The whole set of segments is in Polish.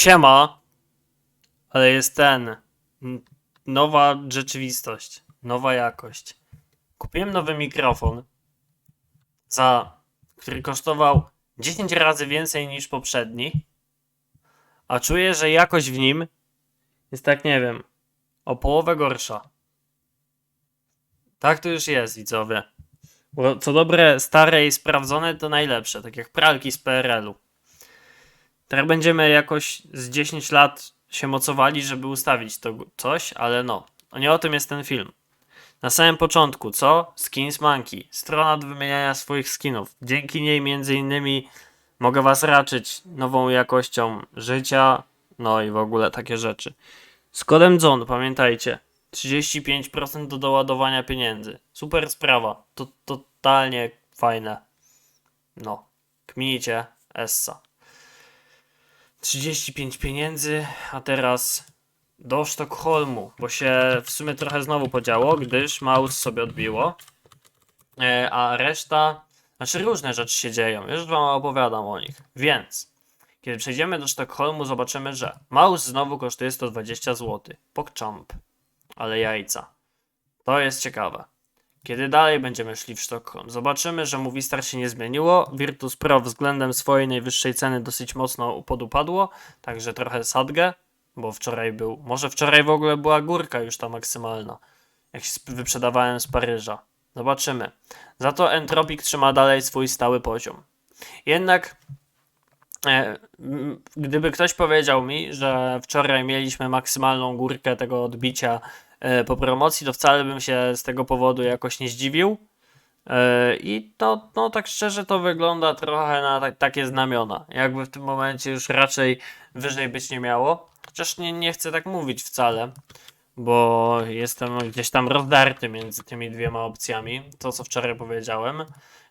Siema, ale jest ten. Nowa rzeczywistość, nowa jakość. Kupiłem nowy mikrofon, za który kosztował 10 razy więcej niż poprzedni, a czuję, że jakość w nim jest tak, nie wiem, o połowę gorsza. Tak to już jest, widzowie. Bo co dobre, stare i sprawdzone to najlepsze, tak jak pralki z PRL-u. Teraz będziemy jakoś z 10 lat się mocowali, żeby ustawić to coś, ale no, nie o tym jest ten film. Na samym początku, co? Skins Monkey. Strona do wymieniania swoich skinów. Dzięki niej między innymi mogę was raczyć nową jakością życia, no i w ogóle takie rzeczy. Z kodem ZON, pamiętajcie, 35% do doładowania pieniędzy. Super sprawa. To totalnie fajne. No, kminijcie, Essa. 35 pieniędzy, a teraz do Sztokholmu, bo się w sumie trochę znowu podziało, gdyż mouse sobie odbiło, e, a reszta, znaczy różne rzeczy się dzieją, już wam opowiadam o nich, więc kiedy przejdziemy do Sztokholmu zobaczymy, że mouse znowu kosztuje 120 zł, PogChamp, ale jajca. To jest ciekawe. Kiedy dalej będziemy szli w Sztokholm, zobaczymy, że Movistar się nie zmieniło. Virtus Pro względem swojej najwyższej ceny dosyć mocno podupadło, także trochę sadgę, bo wczoraj był, może wczoraj w ogóle była górka już ta maksymalna, jak się wyprzedawałem z Paryża. Zobaczymy. Za to Entropic trzyma dalej swój stały poziom. Jednak e, gdyby ktoś powiedział mi, że wczoraj mieliśmy maksymalną górkę tego odbicia po promocji, to wcale bym się z tego powodu jakoś nie zdziwił. E, I to, no tak szczerze, to wygląda trochę na ta, takie znamiona. Jakby w tym momencie już raczej wyżej być nie miało. Chociaż nie, nie chcę tak mówić wcale, bo jestem gdzieś tam rozdarty między tymi dwiema opcjami. To, co wczoraj powiedziałem.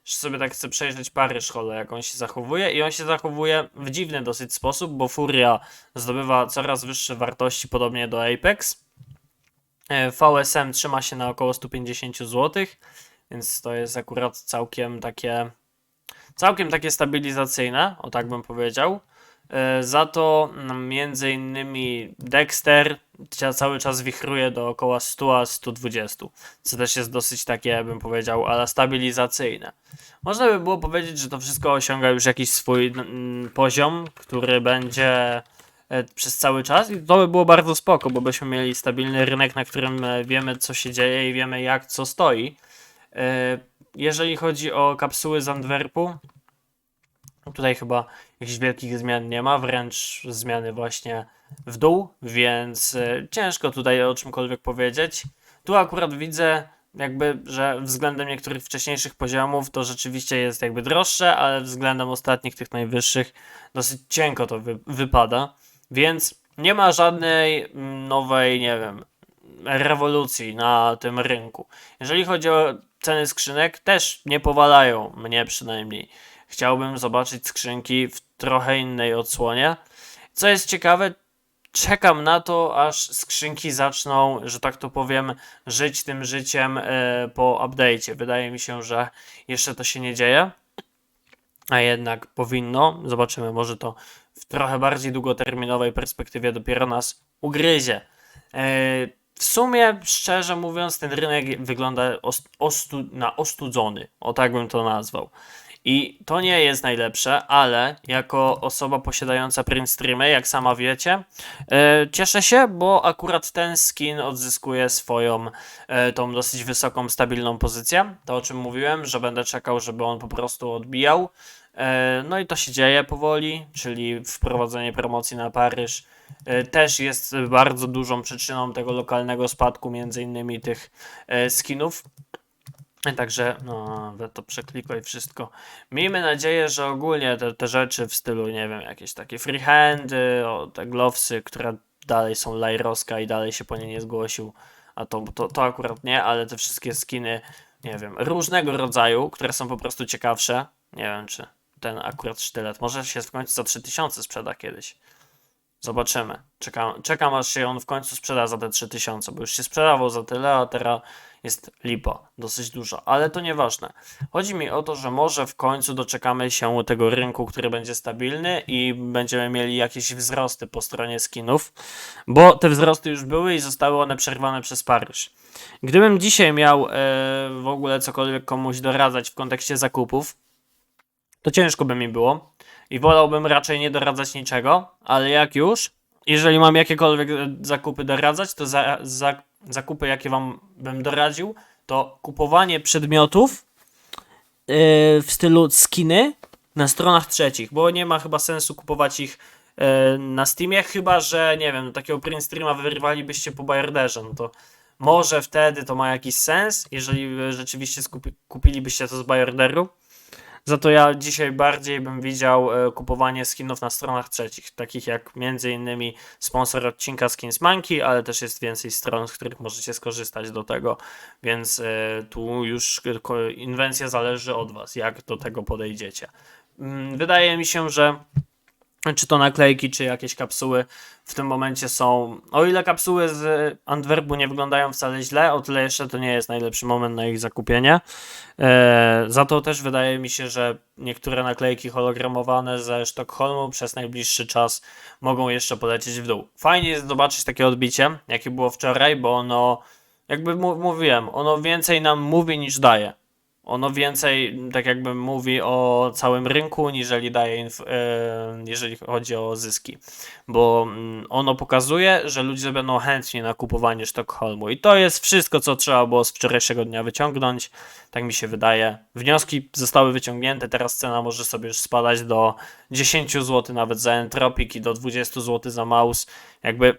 Że sobie tak chcę przejrzeć Paryż, hole, jak on się zachowuje. I on się zachowuje w dziwny dosyć sposób, bo Furia zdobywa coraz wyższe wartości, podobnie do Apex. E, VSM trzyma się na około 150 zł, więc to jest akurat całkiem takie całkiem takie stabilizacyjne, o tak bym powiedział. E, Za to mm, między innymi Dexter cały czas wichruje do około 100 a 120, co też jest dosyć takie, bym powiedział, ale stabilizacyjne. Można by było powiedzieć, że to wszystko osiąga już jakiś swój mm, poziom, który będzie przez cały czas i to by było bardzo spoko, bo byśmy mieli stabilny rynek, na którym e, wiemy co się dzieje i wiemy jak co stoi. E, Jeżeli chodzi o kapsuły z Antwerpu, tutaj chyba jakichś wielkich zmian nie ma, wręcz zmiany właśnie w dół, więc e, ciężko tutaj o czymkolwiek powiedzieć. Tu akurat widzę jakby, że względem niektórych wcześniejszych poziomów to rzeczywiście jest jakby droższe, ale względem ostatnich, tych najwyższych, dosyć cienko to wy wypada, więc nie ma żadnej mm, nowej, nie wiem, rewolucji na tym rynku. Jeżeli chodzi o ceny skrzynek, też nie powalają mnie przynajmniej. Chciałbym zobaczyć skrzynki w trochę innej odsłonie. Co jest ciekawe, czekam na to, aż skrzynki zaczną, że tak to powiem, żyć tym życiem e, po update'cie. Wydaje mi się, że jeszcze to się nie dzieje, a jednak powinno. Zobaczymy, może to w trochę bardziej długoterminowej perspektywie dopiero nas ugryzie. E, w sumie, szczerze mówiąc, ten rynek wygląda ost- ostu- na ostudzony. O tak bym to nazwał. I to nie jest najlepsze, ale jako osoba posiadająca print streamy, jak sama wiecie, e, cieszę się, bo akurat ten skin odzyskuje swoją e, tą dosyć wysoką, stabilną pozycję. To o czym mówiłem, że będę czekał, żeby on po prostu odbijał. E, no i to się dzieje powoli, czyli wprowadzenie promocji na Paryż też jest bardzo dużą przyczyną tego lokalnego spadku, między innymi tych skinów. Także, no, to przeklikaj wszystko. Miejmy nadzieję, że ogólnie te, te rzeczy w stylu, nie wiem, jakieś takie freehandy, o, te glowsy, które dalej są lajroska i dalej się po nie nie zgłosił, a to, to, to akurat nie, ale te wszystkie skiny, nie wiem, różnego rodzaju, które są po prostu ciekawsze. Nie wiem, czy ten akurat sztylet może się w końcu za 3000 sprzeda kiedyś. Zobaczymy. Czekam, czekam aż się on w końcu sprzeda za te 3000, bo już się sprzedawał za tyle, a teraz jest lipa, dosyć dużo, ale to nieważne. Chodzi mi o to, że może w końcu doczekamy się tego rynku, który będzie stabilny i będziemy mieli jakieś wzrosty po stronie skinów, bo te wzrosty już były i zostały one przerwane przez Paryż. Gdybym dzisiaj miał e, w ogóle cokolwiek komuś doradzać w kontekście zakupów, to ciężko by mi było i wolałbym raczej nie doradzać niczego, ale jak już, jeżeli mam jakiekolwiek e, zakupy doradzać, to za, za, zakupy, jakie wam bym doradził, to kupowanie przedmiotów yy, w stylu skiny na stronach trzecich, bo nie ma chyba sensu kupować ich yy, na Steamie, chyba że, nie wiem, takiego print streama wyrwalibyście po Bayarderze, no to może wtedy to ma jakiś sens, jeżeli rzeczywiście skupi- kupilibyście to z Bayarderu. Za to ja dzisiaj bardziej bym widział e, kupowanie skinów na stronach trzecich, takich jak między innymi sponsor odcinka Skins Monkey, ale też jest więcej stron, z których możecie skorzystać do tego, więc e, tu już inwencja zależy od Was, jak do tego podejdziecie. Mm, Wydaje mi się, że czy to naklejki, czy jakieś kapsuły w tym momencie są. O ile kapsuły z Antwerpu nie wyglądają wcale źle, o tyle jeszcze to nie jest najlepszy moment na ich zakupienie. E, za to też wydaje mi się, że niektóre naklejki hologramowane ze Sztokholmu przez najbliższy czas mogą jeszcze polecieć w dół. Fajnie jest zobaczyć takie odbicie, jakie było wczoraj, bo ono, jakby mówiłem, ono więcej nam mówi niż daje. Ono więcej, tak jakby mówi o całym rynku, niżeli daje, e, jeżeli chodzi o zyski. Bo mm, ono pokazuje, że ludzie będą chętni na kupowanie Sztokholmu. I to jest wszystko, co trzeba było z wczorajszego dnia wyciągnąć. Tak mi się wydaje. Wnioski zostały wyciągnięte, teraz cena może sobie już spadać do 10 zł nawet za Entropik i do 20 zł za Maus. Jakby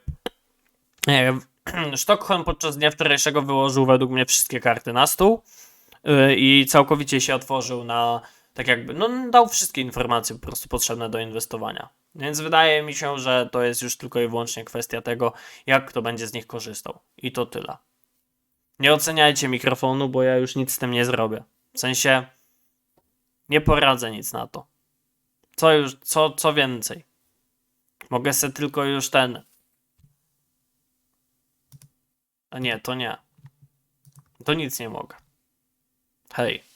wiem, Sztokholm podczas dnia wczorajszego wyłożył według mnie wszystkie karty na stół i całkowicie się otworzył na tak jakby, no dał wszystkie informacje po prostu potrzebne do inwestowania. Więc wydaje mi się, że to jest już tylko i wyłącznie kwestia tego, jak kto będzie z nich korzystał. I to tyle. Nie oceniajcie mikrofonu, bo ja już nic z tym nie zrobię. W sensie nie poradzę nic na to. Co już, co, co więcej? Mogę sobie tylko już ten. A nie, to nie. To nic nie mogę. hey